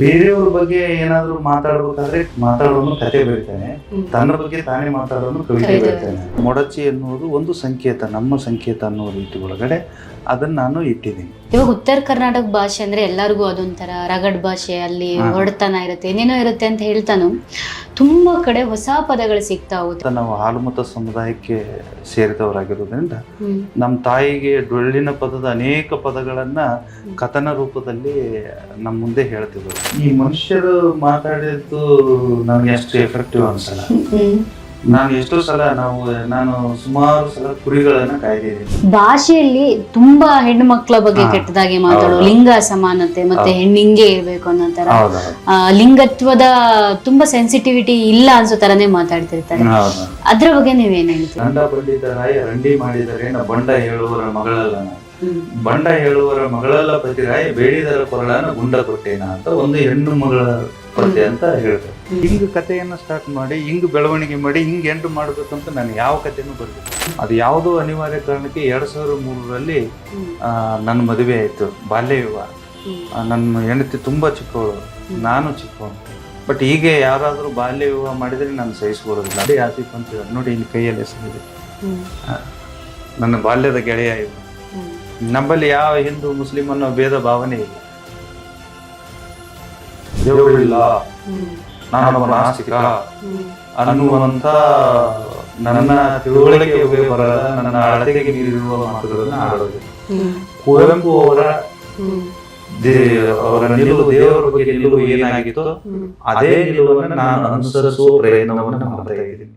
ಬೇರೆಯವ್ರ ಬಗ್ಗೆ ಏನಾದ್ರು ಮಾತಾಡ್ಬೇಕಾದ್ರೆ ಮಾತಾಡೋನು ಕತೆ ಬೆಳಿತಾನೆ ತನ್ನ ಬಗ್ಗೆ ತಾನೇ ಮಾತಾಡೋನು ಕವಿತೆ ಬೆಳಿತಾನೆ ಮೊಡಚಿ ಎನ್ನುವುದು ಒಂದು ಸಂಕೇತ ನಮ್ಮ ಸಂಕೇತ ಅನ್ನೋ ರೀತಿ ಒಳಗಡೆ ಅದನ್ನ ನಾನು ಇಟ್ಟಿದ್ದೀನಿ. ಇವಾಗ ಉತ್ತರ ಕರ್ನಾಟಕ ಭಾಷೆ ಅಂದ್ರೆ ಎಲ್ಲರಿಗೂ ಅದೊಂಥರ ರಗಡ್ ಭಾಷೆ ಅಲ್ಲಿ. ಹೊಡೆತನ ಇರುತ್ತೆ ಏನೇನೋ ಇರುತ್ತೆ ಅಂತ ಹೇಳ್ತಾನು. ತುಂಬಾ ಕಡೆ ಹೊಸ ಪದಗಳು ಸಿಗ್ತಾ ಹೋಗುತ್ತೆ. ನಾವು ಹಾಲುಮತ ಸಮುದಾಯಕ್ಕೆ ಸೇರಿದವರಾಗಿರೋದ್ರಿಂದ ನಮ್ಮ ತಾಯಿಗೆ ಡೊಳ್ಳಿನ ಪದದ ಅನೇಕ ಪದಗಳನ್ನ ಕಥನ ರೂಪದಲ್ಲಿ ನಮ್ಮ ಮುಂದೆ ಹೇಳ್ತಿದ್ರು ಈ ಮನುಷ್ಯರು ಮಾತಾಡಿದ್ದು ನನಗೆ ಅಷ್ಟು ಎಫೆಕ್ಟಿವ್ ಅನ್ಸಲ್ಲ. ನಾನು ಎಷ್ಟೋ ಸಲ ನಾವು ನಾನು ಸುಮಾರು ಸಲ ಕುರಿಗಳನ್ನ ಕಾಯ್ದಿದ್ದೀನಿ ಭಾಷೆಯಲ್ಲಿ ತುಂಬಾ ಹೆಣ್ಮಕ್ಳ ಮಕ್ಕಳ ಬಗ್ಗೆ. ಕೆಟ್ಟದಾಗಿ ಮಾತಾಡೋ ಲಿಂಗ ಅಸಮಾನತೆ ಮತ್ತೆ. ಹೆಣ್ಣಿಂಗೆ ಇರ್ಬೇಕು ಅನ್ನೋ ತರ ಲಿಂಗತ್ವದ ತುಂಬಾ ಸೆನ್ಸಿಟಿವಿಟಿ ಇಲ್ಲ ಅನ್ಸೋ ತರನೇ ಮಾತಾಡ್ತಿರ್ತಾರೆ ಅದ್ರ ಬಗ್ಗೆ ನೀವೇನ್ ಹೇಳ್ತೀರಿ ಗಂಡ ಪಂಡಿತ ರಾಯ ರಂಡಿ ಮಾಡಿದರೆ ಬಂಡ ಹೇಳುವರ ಮಗಳಲ್ಲ. ಬಂಡ ಹೇಳುವರ ಮಗಳಲ್ಲ ಪತಿರಾಯ ಬೇಡಿದರ ಕೊರಳನ ಗುಂಡ ಕೊಟ್ಟೇನ ಅಂತ ಒಂದು ಹೆಣ್ಣು ಮಗಳ ಪದ್ಯ ಅಂತ ಹೇಳ್ತಾರೆ. ಹಿಂಗ್ ಕಥೆಯನ್ನು ಸ್ಟಾರ್ಟ್ ಮಾಡಿ ಹಿಂಗ್ ಬೆಳವಣಿಗೆ ಮಾಡಿ ಹಿಂಗ್ ಎಂಟು ಅಂತ ನಾನು ಯಾವ ಕಥೆನು ಬರ್ಬೇಕು ಅದು ಯಾವುದೋ ಅನಿವಾರ್ಯ ಕಾರಣಕ್ಕೆ ಎರಡ್ ಸಾವಿರದ ಮೂರರಲ್ಲಿ ನನ್ನ ಮದುವೆ ಆಯ್ತು ಬಾಲ್ಯ ವಿವಾಹ. ನನ್ನ ಹೆಂಡತಿ ತುಂಬಾ ಚಿಕ್ಕವಳು ನಾನು ಚಿಕ್ಕವಳು. ಬಟ್ ಹೀಗೆ ಯಾರಾದರೂ ಬಾಲ್ಯ ವಿವಾಹ ಮಾಡಿದ್ರೆ ನಾನು ಸಹಿಸ್ಕೊಳ್ಳೋದಿಲ್ಲ. ಅದೇ ಆಸೀಫ್ ಅಂತ ಹೇಳಿ ನೋಡಿ ಇಲ್ಲಿ ಕೈಯಲ್ಲಿ ಹೆಸರಿದೆ. ನನ್ನ ಬಾಲ್ಯದ ಗೆಳೆಯ ಇದು. ನಮ್ಮಲ್ಲಿ ಯಾವ ಹಿಂದೂ ಮುಸ್ಲಿಂ ಅನ್ನೋ ಭೇದ ಭಾವನೆ ಇಲ್ಲ. ದೇವರಿಲ್ಲ. ನಾನೊಬ್ಬ ನಾಸ್ತಿಕ. ಅನ್ನುವಂತ ನನ್ನ ತಿಳುವಳಿಕೆ ಬರದ ನನ್ನ ಅಳತೆಗೆ ನೀಡಿರುವ ಮಾತುಗಳನ್ನ ಆಡೋದು. ಕುವೆಂಪು ಅವರ ಅವರ ನಿಲುವು ದೇವರ ಬಗ್ಗೆ ನಿಲುವು ಏನಾಗಿತ್ತು. ಅದೇ ನಿಲುವನ್ನು ನಾನು ಅನುಸರಿಸುವ ಪ್ರಯತ್ನವನ್ನು ಮಾಡ್ತಾ ಇದ್ದೀನಿ